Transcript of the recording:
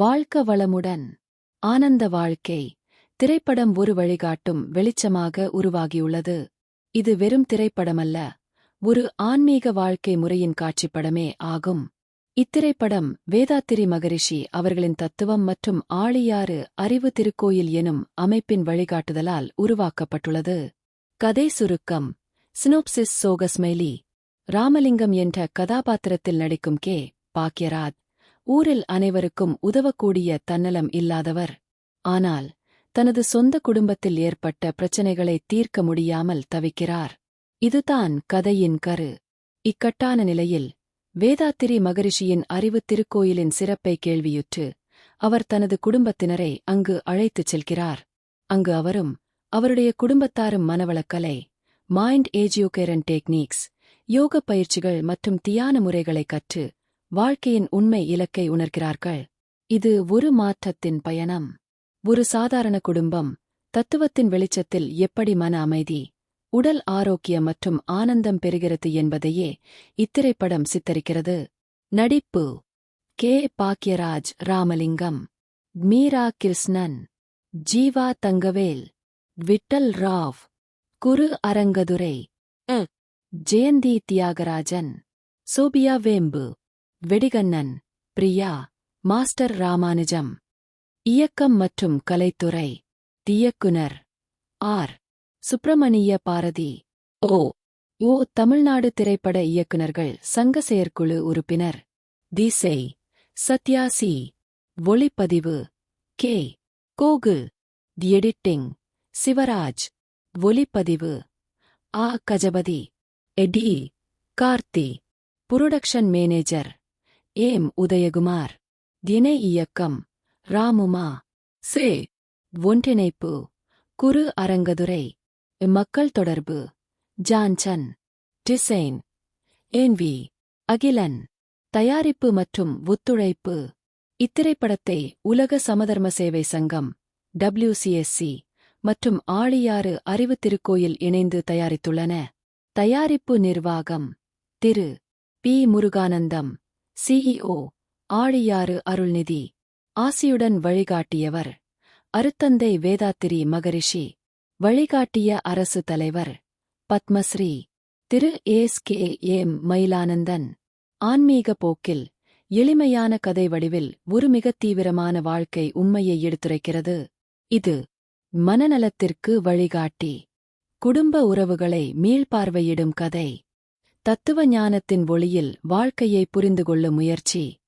வாழ்க்க வளமுடன். ஆனந்த வாழ்க்கை. திரைப்படம் ஒரு வழிகாட்டும் வெளிச்சமாக உருவாகியுள்ளது. இது வெறும் திரைப்படமல்ல. ஒரு ஆன்மீக வாழ்க்கை முறையின் காட்சிப்படமே ஆகும். இத்திரைப்படம் வேதாத்திரி மகரிஷி அவர்களின் தத்துவம் மற்றும் ஆழியாறு அறிவு திருக்கோயில் எனும் அமைப்பின் வழிகாட்டுதலால் உருவாக்கப்பட்டுள்ளது. கதை சுருக்கம். சினோப்சிஸ் சோகஸ்மைலி ராமலிங்கம் என்ற கதாபாத்திரத்தில் நடிக்கும் கே. பாக்யராஜ். ஊரில் அனைவருக்கும் உதவக்கூடிய தன்னலம் இல்லாதவர். ஆனால் தனது சொந்த குடும்பத்தில் ஏற்பட்ட பிரச்சனைகளை தீர்க்க முடியாமல் தவிக்கிறார். இதுதான் கதையின் கரு. இக்கட்டான நிலையில் வேதாத்திரி மகரிஷியின் அறிவு திருக்கோயிலின் சிறப்பை கேள்வியுற்று அவர் தனது குடும்பத்தினரை அங்கு அழைத்துச் செல்கிறார். அங்கு அவரும் அவருடைய குடும்பத்தாரும் மனவளக்கலை மைண்ட் ஏஜியோகேரன் டெக்னிக்ஸ் யோக பயிற்சிகள் மற்றும் தியான முறைகளை கற்று வாழ்க்கையின் உண்மை இலக்கை உணர்கிறார்கள். இது ஒரு மாற்றத்தின் பயணம். ஒரு சாதாரண குடும்பம் தத்துவத்தின் வெளிச்சத்தில் எப்படி மன அமைதி உடல் ஆரோக்கியம் மற்றும் ஆனந்தம் பெறுகிறது என்பதையே இத்திரைப்படம் சித்தரிக்கிறது. நடிப்பு. K. Bhagyaraj Ramalingam. Meera Krishnan. Jeeva Thangavel. Vittal Rao. Guru Arangadurai. Jayanthi Thiyagarajan. Sophia Vembu. Vedikannan Priya master Ramanujam. இயக்கம் மற்றும் கலைத்துறை. இயக்குனர். ஆர். சுப்பிரமணிய பாரதி. ஓ. ஓ. தமிழ்நாடு திரைப்பட இயக்குநர்கள் சங்க செயற்குழு உறுப்பினர். திசை சத்யாசி ஒளிப்பதிவு. கே. கோகுல் தி எடிட்டிங். சிவராஜ். ஒலிப்பதிவு ஆ. கஜபதி. எடி கார்த்தி. Production manager. ஏம் உதயகுமார். தினை இயக்கம் ராமுமா சே ஒன்றிணைப்பு குரு அரங்கதுரை. மக்கள் தொடர்பு ஜான்சன் டிசைன் ஏன்வி அகிலன். தயாரிப்பு மற்றும் ஒத்துழைப்பு. இத்திரைப்படத்தை உலக சமதர்ம சேவை சங்கம் டபிள்யூசிஎஸ்சி மற்றும் ஆழியாறு அறிவு திருக்கோயில் இணைந்து தயாரித்துள்ளன. தயாரிப்பு நிர்வாகம் திரு. பி. முருகானந்தம். சிஇஓ ஆழியாறு அருள்நிதி ஆசியுடன் வழிகாட்டியவர் அருத்தந்தை வேதாத்திரி மகரிஷி வழிகாட்டிய அரசு தலைவர் Padmashri Thiru S K M Mayilanandan. ஆன்மீக போக்கில் எளிமையான கதை வடிவில் ஒரு மிகத் தீவிரமான வாழ்க்கை உண்மையை எடுத்துரைக்கிறது. இது மனநலத்திற்கு வழிகாட்டி குடும்ப உறவுகளை மீள்பார்வையிடும் கதை. தத்துவ ஞானத்தின் ஒளியில் வாழ்க்கையை புரிந்துகொள்ளும் முயற்சி.